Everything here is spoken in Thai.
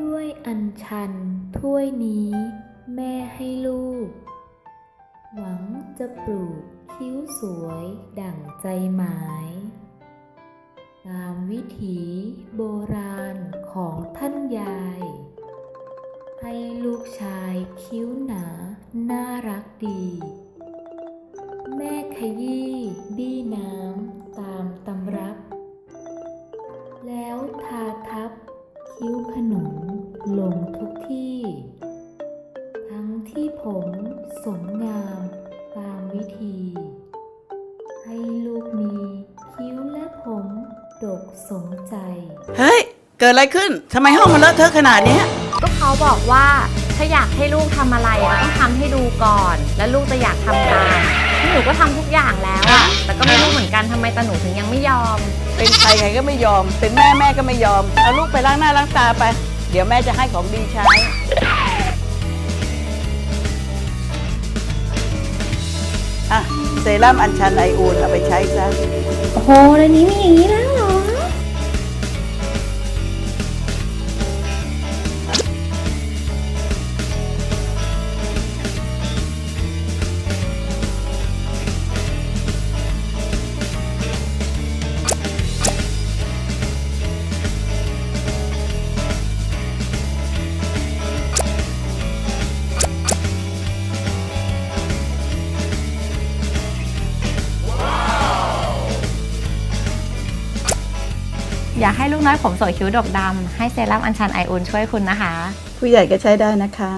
ด้วยอัญชันถ้วยนี้แม่ให้ลูก หวังจะปลูกคิ้วสวยดั่งใจหมาย ตามวิถีโบราณของท่านยาย ให้ลูกชายคิ้วหนาน่ารักดี แม่ขยี้บี้น้ำตามตำรับ แล้วทาทับ คิ้วขนมลงทุกที่ ทั้งที่ผมสมงามตามวิธี ให้ลูกมีคิ้วและผมดกสมใจ เฮ้ย เกิดอะไรขึ้นทำไมห้องมันเลอะเทอะขนาดเนี้ย ก็เขาบอกว่าถ้าอยากให้ลูกทำอะไรอะต้องทำให้ดูก่อน แล้วลูกจะอยากทำตามหนูก็ทำทุกอย่างแล้วอะแต่ก็ไม่ รู้เหมือนกันทำไมตาหนูถึงยังไม่ยอม เป็นใครใครก็ไม่ยอม เป็นแม่แม่ก็ไม่ยอม เอาลูกไปล้างหน้าล้างตาไป เดี๋ยวแม่จะให้ของดีใช้ อะ เซรั่มอัญชันไออูนเอาไปใช้ซะ โอ้โหเดี๋ยวนี้มีอย่างนี้แล้วเหรอ อยากให้ลูกน้อยผมสวยคิ้วดกดำให้เซรั่มอัญชันไออุ่นช่วยคุณนะคะ ผู้ใหญ่ก็ใช้ได้นะคะ